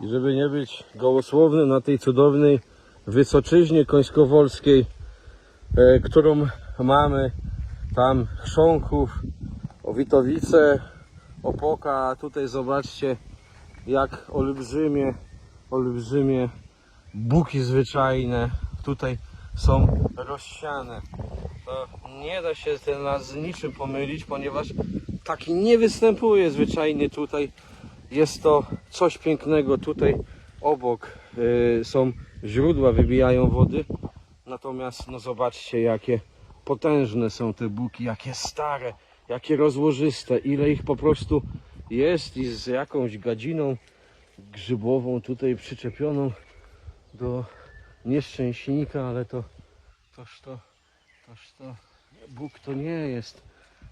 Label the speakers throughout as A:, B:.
A: I żeby nie być gołosłowny na tej cudownej Wysoczyźnie Końskowolskiej, e, którą mamy tam Chrząków, Owitowice, Opoka, a tutaj zobaczcie jak olbrzymie, olbrzymie buki zwyczajne tutaj są rozsiane. To nie da się ten las z niczym pomylić, ponieważ taki nie występuje zwyczajnie tutaj. Jest to coś pięknego. Tutaj obok y, są źródła, wybijają wody. Natomiast no zobaczcie jakie potężne są te buki, jakie stare, jakie rozłożyste, ile ich po prostu jest i z jakąś gadziną grzybową tutaj przyczepioną do nieszczęśnika, ale to toż to, toż to Bóg to nie jest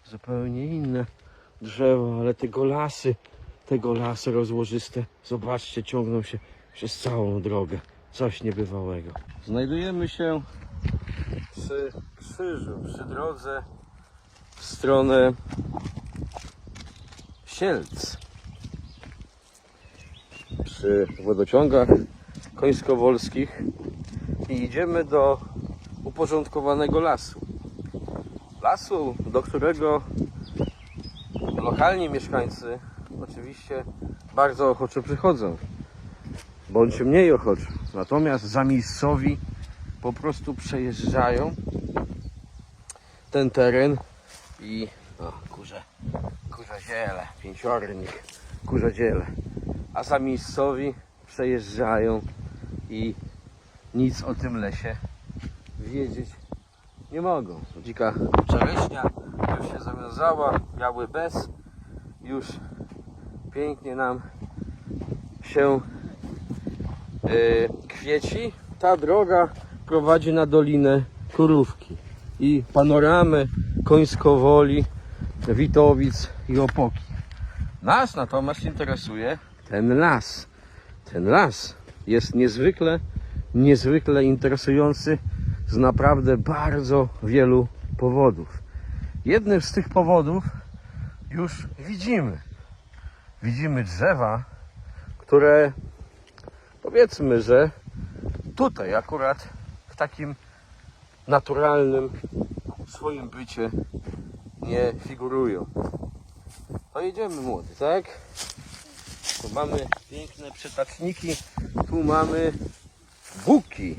A: zupełnie inne drzewo, ale tego lasy, tego lasy rozłożyste, zobaczcie, ciągną się przez całą drogę. Coś niebywałego. Znajdujemy się przy krzyżu, przy drodze w stronę Sielc. Przy wodociągach końskowolskich i idziemy do uporządkowanego lasu. Lasu, do którego lokalni mieszkańcy oczywiście bardzo ochoczo przychodzą, bądź mniej ochoczo. Natomiast zamiejscowi po prostu przejeżdżają ten teren i o, kurze, kurze ziele, pięciornik, kurze ziele. A zamiejscowi przejeżdżają i nic o tym lesie wiedzieć nie mogą. Dzika czereśnia już się zawiązała, biały bez już pięknie nam się yy, kwieci. Ta droga prowadzi na Dolinę Kurówki i panoramę Końskowoli, Witowic i Opoki. Nas natomiast interesuje ten las. Ten las jest niezwykle, niezwykle interesujący z naprawdę bardzo wielu powodów. Jednym z tych powodów już widzimy. Widzimy drzewa, które powiedzmy, że tutaj akurat w takim naturalnym swoim bycie nie figurują. To jedziemy młody, tak? Tu mamy piękne przetaczniki, tu mamy buki.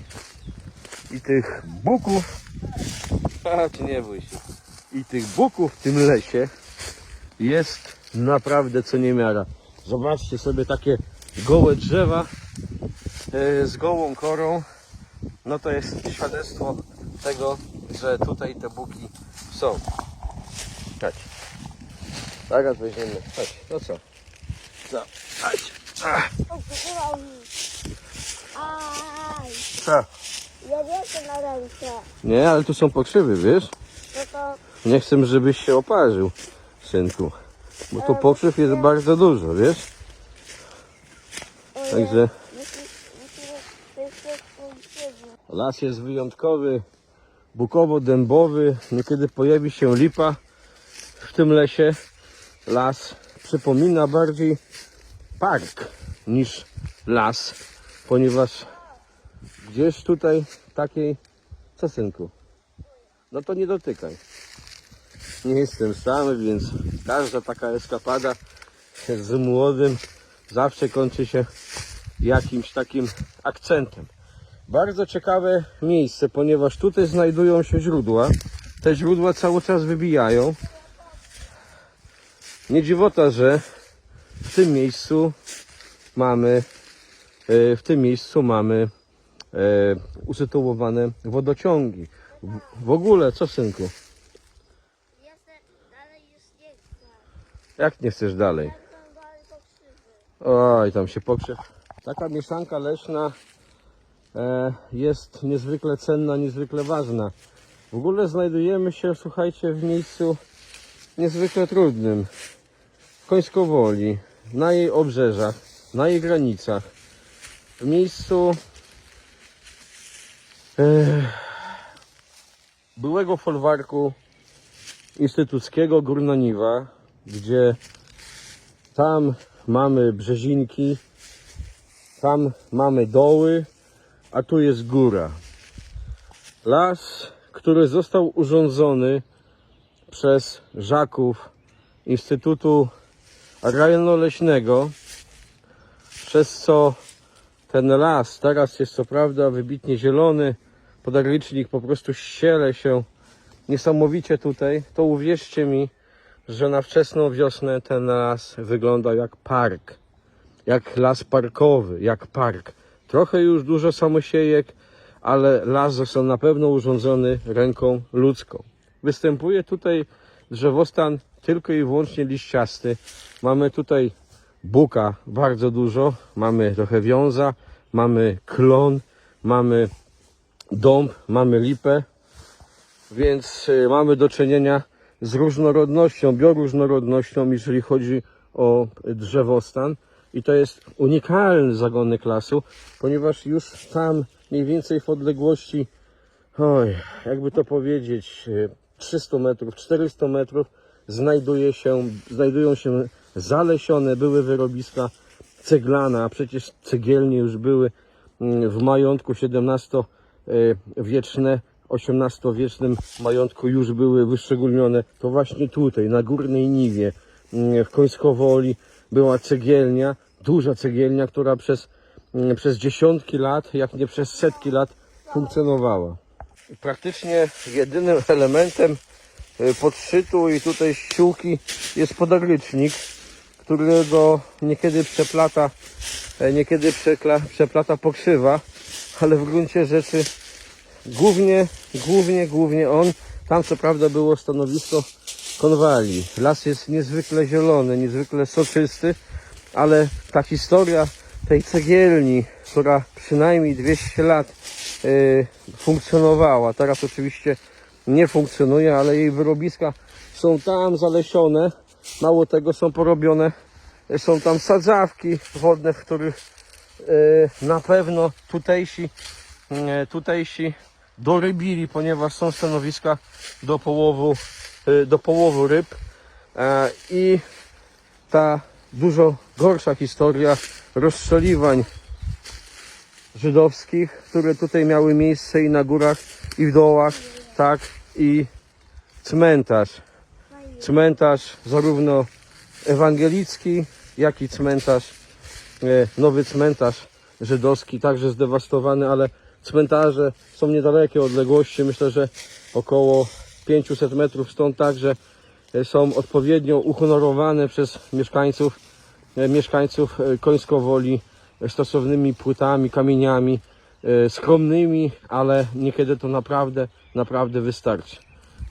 A: I tych buków, a czy nie bój się, i tych buków w tym lesie jest naprawdę co niemiara. Zobaczcie sobie takie gołe drzewa e, z gołą korą. No to jest świadectwo tego, że tutaj te buki są. Chodź. Zaraz weźmiemy. Chodź, no co? Co? Chodź. Ach, Co?
B: ja chcę na ręce.
A: Nie, ale tu są pokrzywy, wiesz?
B: No to
A: Nie chcę, żebyś się oparzył, synku. Bo tu pokrzyw jest bardzo dużo, wiesz? Także las jest wyjątkowy, bukowo-dębowy. Niekiedy pojawi się lipa w tym lesie. Las przypomina bardziej park niż las, ponieważ gdzieś tutaj takiej... Co synku? No to nie dotykaj. Nie jestem sam, więc każda taka eskapada z młodym zawsze kończy się jakimś takim akcentem. Bardzo ciekawe miejsce, ponieważ tutaj znajdują się źródła. Te źródła cały czas wybijają. Nie dziwota, że w tym miejscu mamy e, w tym miejscu mamy e, usytuowane wodociągi. W, ogóle, co synku?
B: Jestem, dalej już nie chcę.
A: Jak nie chcesz dalej? Oj, tam się pokrzyw. Taka mieszanka leśna e, jest niezwykle cenna, niezwykle ważna. W ogóle znajdujemy się, słuchajcie, w miejscu niezwykle trudnym. Końskowoli, na jej obrzeżach, na jej granicach. W miejscu e, byłego folwarku instytuckiego Górnoniwa, gdzie tam mamy brzezinki, tam mamy doły, a tu jest góra. Las, który został urządzony przez Żaków Instytutu Rajno-Leśnego, przez co ten las teraz jest co prawda wybitnie zielony, podarlicznik po prostu ściele się niesamowicie tutaj, to uwierzcie mi, że na wczesną wiosnę ten las wygląda jak park. Jak las parkowy, jak park. Trochę już dużo samosiejek, ale las został na pewno urządzony ręką ludzką. Występuje tutaj drzewostan tylko i wyłącznie liściasty. Mamy tutaj buka bardzo dużo, mamy trochę wiąza, mamy klon, mamy dąb, mamy lipę, więc y, mamy do czynienia z różnorodnością, bioróżnorodnością, jeżeli chodzi o drzewostan. I to jest unikalny zagonek lasu, ponieważ już tam mniej więcej w odległości, oj, jakby to powiedzieć, y, 300 metrów, 400 metrów znajduje się, znajdują się zalesione, były wyrobiska ceglane, a przecież cegielnie już były mm, w majątku XVII-wieczne, XVIII-wiecznym majątku już były wyszczególnione. To właśnie tutaj, na Górnej Niwie, mm, w Końskowoli była cegielnia, duża cegielnia, która przez, mm, przez dziesiątki lat, jak nie przez setki lat funkcjonowała. Praktycznie jedynym elementem y, podszytu i tutaj ściółki jest podarlicznik, którego niekiedy przeplata, e, niekiedy przekla, przeplata pokrzywa, ale w gruncie rzeczy głównie, głównie, głównie on. Tam co prawda było stanowisko konwali. Las jest niezwykle zielony, niezwykle soczysty, ale ta historia tej cegielni, która przynajmniej 200 lat y, funkcjonowała, teraz oczywiście nie funkcjonuje, ale jej wyrobiska są tam zalesione. Mało tego, są porobione, y, są tam sadzawki wodne, w których y, na pewno tutejsi, y, tutejsi dorybili, ponieważ są stanowiska do połowu, y, do połowu ryb. E, I ta dużo gorsza historia rozstrzeliwań żydowskich, które tutaj miały miejsce i na górach, i w dołach, tak, i cmentarz. Cmentarz zarówno ewangelicki, jak i cmentarz, e, nowy cmentarz żydowski, także zdewastowany, ale cmentarze są niedalekie odległości, myślę, że około 500 metrów stąd także e, są odpowiednio uhonorowane przez mieszkańców, e, mieszkańców e, Końskowoli stosownymi płytami, kamieniami, skromnymi, ale niekiedy to naprawdę, naprawdę wystarczy.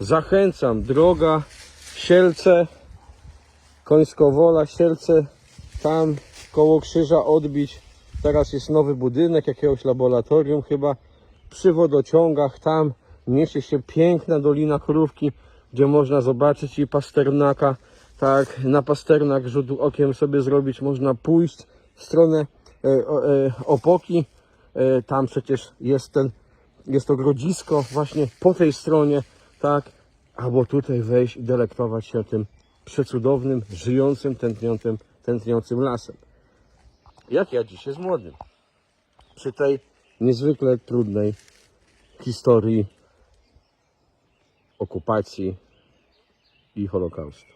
A: Zachęcam, droga Sielce, Końskowola, Sielce, tam koło krzyża odbić. Teraz jest nowy budynek jakiegoś laboratorium chyba. Przy wodociągach tam mieści się piękna Dolina Krówki, gdzie można zobaczyć i Pasternaka. Tak, na Pasternak rzut okiem sobie zrobić można pójść w stronę e, e, Opoki. E, tam przecież jest ten, jest to grodzisko właśnie po tej stronie, tak, albo tutaj wejść i delektować się tym przecudownym, żyjącym, tętniącym, tętniącym lasem. Jak ja dzisiaj z młodym. Przy tej niezwykle trudnej historii okupacji i Holokaustu.